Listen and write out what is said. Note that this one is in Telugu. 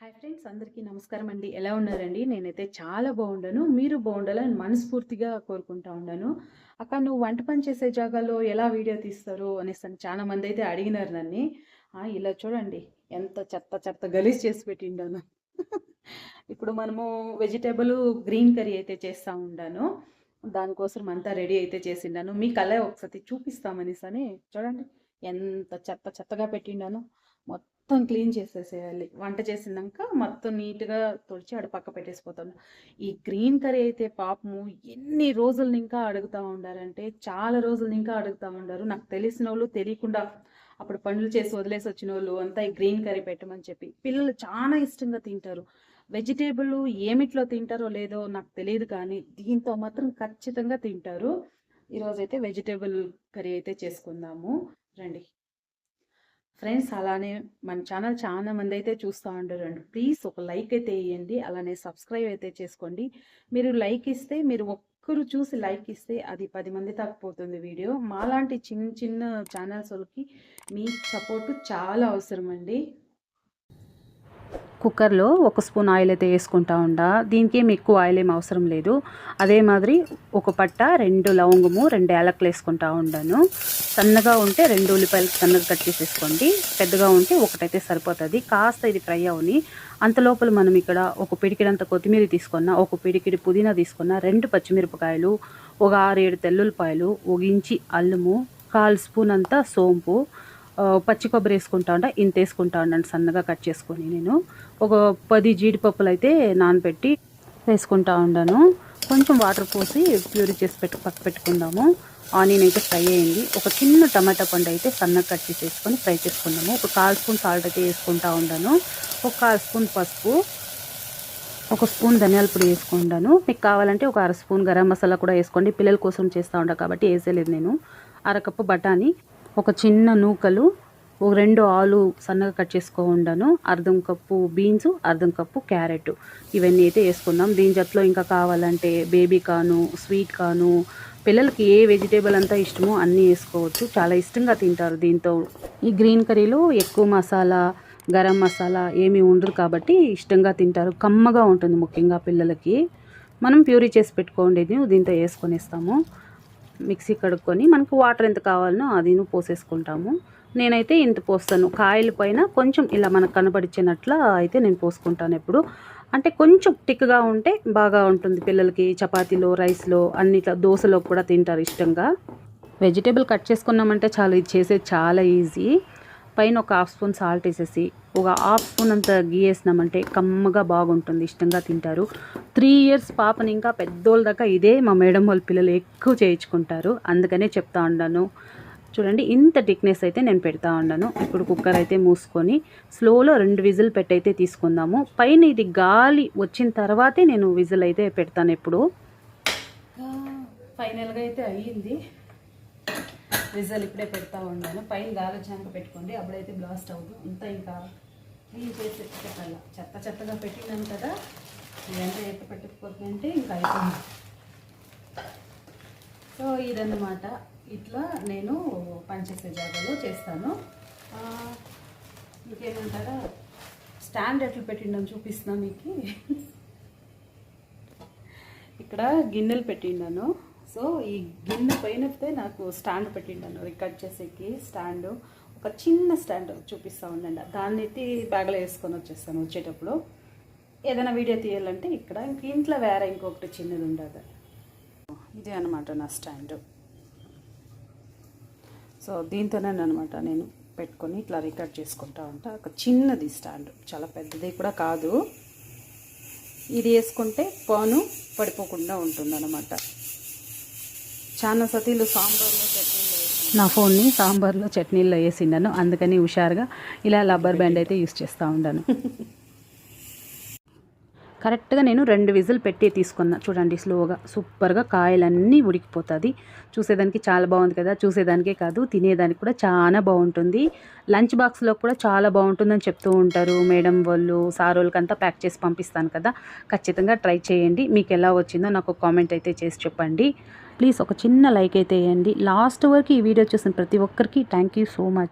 హాయ్ ఫ్రెండ్స్ అందరికీ నమస్కారం అండి. ఎలా ఉన్నారండి? నేనైతే చాలా బాగుండను. మీరు బాగుండాలని మనస్ఫూర్తిగా కోరుకుంటా ఉన్నాను అక్క నువ్వు వంట పని చేసే జాగాలో ఎలా వీడియో తీస్తారు అనేసి అని చాలా మంది అయితే అడిగినారు నన్ను. ఇలా చూడండి. ఎంత చెత్త చెత్త గలీజ్ చేసి పెట్టిండాను. ఇప్పుడు మనము వెజిటేబుల్ గ్రీన్ కర్రీ అయితే చేస్తూ ఉండాను. దానికోసం అంతా రెడీ అయితే చేసిండాను. మీకు అలా ఒకసారి చూపిస్తామనేసి అని. చూడండి. ఎంత చెత్త చెత్తగా పెట్టిండాను. మొత్తం క్లీన్ చేసేసేయాలి. వంట చేసినాక మొత్తం నీట్గా తుడిచి ఆడ పక్క పెట్టేసిపోతాను. ఈ గ్రీన్ కర్రీ అయితే పాపము ఎన్ని రోజులు ఇంకా అడుగుతూ ఉండారంటే చాలా రోజులు ఇంకా అడుగుతూ ఉండారు. నాకు తెలిసిన వాళ్ళు తెలియకుండా అప్పుడు పనులు చేసి వదిలేసి వచ్చిన వాళ్ళు అంతా ఈ గ్రీన్ కర్రీ పెట్టమని చెప్పి పిల్లలు చాలా ఇష్టంగా తింటారు. వెజిటేబుల్ ఏమిట్లో తింటారో లేదో నాకు తెలియదు కానీ దీంతో మాత్రం ఖచ్చితంగా తింటారు. ఈరోజైతే వెజిటేబుల్ కర్రీ అయితే చేసుకుందాము. రండి. ఫ్రెండ్స్ అలానే మన ఛానల్ చాలా మంది అయితే చూస్తూ ఉంటారండి. ప్లీజ్ ఒక లైక్ అయితే వేయండి అలానే సబ్స్క్రైబ్ అయితే చేసుకోండి. మీరు లైక్ ఇస్తే మీరు ఒక్కరు చూసి లైక్ ఇస్తే అది పది మంది తగ్గిపోతుంది వీడియో. మాలాంటి చిన్న చిన్న ఛానల్స్ వాళ్ళకి మీ సపోర్టు చాలా అవసరం అండి కుక్కర్లో ఒక స్పూన్ ఆయిల్ అయితే వేసుకుంటా ఉండా. దీనికి ఏమి ఎక్కువ ఆయిల్ ఏం అవసరం లేదు. అదే మాదిరి ఒక పట్ట రెండు లవంగము రెండు ఏలకలు వేసుకుంటా ఉండాను. సన్నగా ఉంటే రెండు ఉల్లిపాయలు సన్నగా కట్ చేసేసుకోండి. పెద్దగా ఉంటే ఒకటైతే సరిపోతుంది. కాస్త ఇది ఫ్రై అవని అంత లోపల మనం ఇక్కడ ఒక పిడికిడంత కొత్తిమీర తీసుకున్న ఒక పిడికిడి పుదీనా తీసుకున్న రెండు పచ్చిమిరపకాయలు ఒక ఆరు ఏడు తెల్లుల్లిపాయలు ఒక ఇంచి అల్లము కాల్ స్పూన్ అంతా సోంపు పచ్చి కొబ్బరి వేసుకుంటా ఉండ ఇంత వేసుకుంటా ఉండండి సన్నగా కట్ చేసుకొని నేను. ఒక పది జీడిపప్పులు అయితే నానబెట్టి వేసుకుంటా ఉండాను. కొంచెం వాటర్ పోసి ప్యూరీ చేసి పెట్టు పక్క పెట్టుకుందాము. ఆనియన్ అయితే ఫ్రై అయింది. ఒక చిన్న టమాటా పండు అయితే సన్నగా కట్ చేసేసుకొని ఫ్రై చేసుకుందాము. ఒక కాల్ స్పూన్ సాల్ట్ అయితే వేసుకుంటా ఉండాను. ఒక కాల్ స్పూన్ పసుపు ఒక స్పూన్ ధనియాల పొడి వేసుకుంటాను మీకు కావాలంటే ఒక అర స్పూన్ గరం మసాలా కూడా వేసుకోండి. పిల్లల కోసం చేస్తూ ఉంటా కాబట్టి వేసేలేదు నేను. అరకప్పు బఠానీ ఒక చిన్న నూకలు ఒక రెండు ఆలు సన్నగా కట్ చేసుకో ఉండను అర్ధం కప్పు బీన్స్ అర్ధం కప్పు క్యారెట్ ఇవన్నీ అయితే వేసుకుందాం. దీని జట్లో ఇంకా కావాలంటే బేబీ కాను స్వీట్ కాను పిల్లలకి ఏ వెజిటేబుల్ అంతా ఇష్టమో అన్నీ వేసుకోవచ్చు. చాలా ఇష్టంగా తింటారు దీంతో. ఈ గ్రీన్ కర్రీలో ఎక్కువ మసాలా గరం మసాలా ఏమీ ఉండరు కాబట్టి ఇష్టంగా తింటారు. కమ్మగా ఉంటుంది ముఖ్యంగా పిల్లలకి. మనం ప్యూరీ చేసి పెట్టుకోండి దీంతో వేసుకొనేస్తాము. మిక్సీ కడుక్కొని మనకు వాటర్ ఎంత కావాలనో అది పోసేసుకుంటాము. నేనైతే ఇంత పోస్తాను. కాయల పైన కొంచెం ఇలా మనకు కనబడిచ్చినట్ల అయితే నేను పోసుకుంటాను ఎప్పుడు. అంటే కొంచెం టిక్గా ఉంటే బాగా ఉంటుంది. పిల్లలకి చపాతీలో రైస్లో అన్నిట్లో దోశలో కూడా తింటారు ఇష్టంగా. వెజిటేబుల్ కట్ చేసుకున్నామంటే చాలా ఇది చేసేది చాలా ఈజీ. పైన ఒక హాఫ్ స్పూన్ సాల్ట్ వేసేసి ఒక హాఫ్ స్పూన్ అంత గీ వేసినామంటే కమ్మగా బాగుంటుంది ఇష్టంగా తింటారు. త్రీ ఇయర్స్ పాపని ఇంకా పెద్దోళ్ళ దాకా ఇదే మా మేడం వాళ్ళ పిల్లలు ఎక్కువ చేయించుకుంటారు. అందుకనే చెప్తా ఉన్నాను చూడండి ఇంత థిక్నెస్ అయితే నేను పెడతా ఉన్నాను ఇప్పుడు కుక్కర్ అయితే మూసుకొని స్లోలో రెండు విజిల్ పెట్టయితే తీసుకుందాము. పైన ఇది గాలి వచ్చిన తర్వాతే నేను విజిల్ అయితే పెడతాను ఎప్పుడు. ఫైనల్గా అయితే అయ్యింది. విజల్ ఇప్పుడే పెడతా ఉన్నాను. పైన గాలి పెట్టుకోండి. అప్పుడైతే బ్లాస్ట్ అవ్వదు అంతా ఇంకా క్లీన్ చేసి పెట్టాల? చెత్త చెత్తగా పెట్టినాను కదా. ఇదంతా ఎట్ట పెట్టకపోతుందంటే ఇంకా అయిపోయింది. సో ఇదన్నమాట. ఇట్లా నేను పనిచేసే జాగాలో చేస్తాను. ఇంకేమంటారా? స్టాండ్ ఎట్లా పెట్టిండని చూపిస్తున్నా మీకు. ఇక్కడ గిన్నెలు పెట్టిండాను. సో ఈ గిన్నె పైనతే నాకు స్టాండ్ పెట్టిండాను రికార్డ్ చేసేకి స్టాండ్. ఒక చిన్న స్టాండ్ చూపిస్తూ ఉండండి. దాన్ని ఎత్తి బ్యాగ్లో వేసుకొని వచ్చేస్తాను వచ్చేటప్పుడు. ఏదైనా వీడియో తీయాలంటే ఇక్కడ ఇంక ఇంట్లో వేరే ఇంకొకటి చిన్నది ఉండదు. ఇదే అనమాట నా స్టాండ్. సో దీంతోనే అనమాట నేను పెట్టుకొని ఇట్లా రికార్డ్ చేసుకుంటా ఉంటా. ఒక చిన్నది స్టాండ్. చాలా పెద్దది కూడా కాదు. ఇది వేసుకుంటే పాను పడిపోకుండా ఉంటుందన్నమాట. చాలా సతీలు సాంబార్లో చట్నీలో నా ఫోన్ని సాంబార్లో చట్నీల్లో వేసిండాను. అందుకని హుషారుగా ఇలా రబ్బర్ బ్యాండ్ అయితే యూస్ చేస్తూ ఉండాను. కరెక్ట్గా నేను రెండు విజిల్ పెట్టి తీసుకున్నా. చూడండి స్లోగా సూపర్గా కాయలన్నీ ఉడికిపోతుంది. చూసేదానికి చాలా బాగుంది కదా. చూసేదానికే కాదు తినేదానికి కూడా చాలా బాగుంటుంది. లంచ్ బాక్స్లో కూడా చాలా బాగుంటుందని చెప్తూ ఉంటారు మేడం వాళ్ళు. సార్ ప్యాక్ చేసి పంపిస్తాను కదా. ఖచ్చితంగా ట్రై చేయండి. మీకు ఎలా వచ్చిందో నాకు కామెంట్ అయితే చేసి చెప్పండి. ప్లీజ్ ఒక చిన్న లైక్ అయితే వేయండి. లాస్ట్ వరకు ఈ వీడియో చూసిన ప్రతి ఒక్కరికి థ్యాంక్ యూ సో మచ్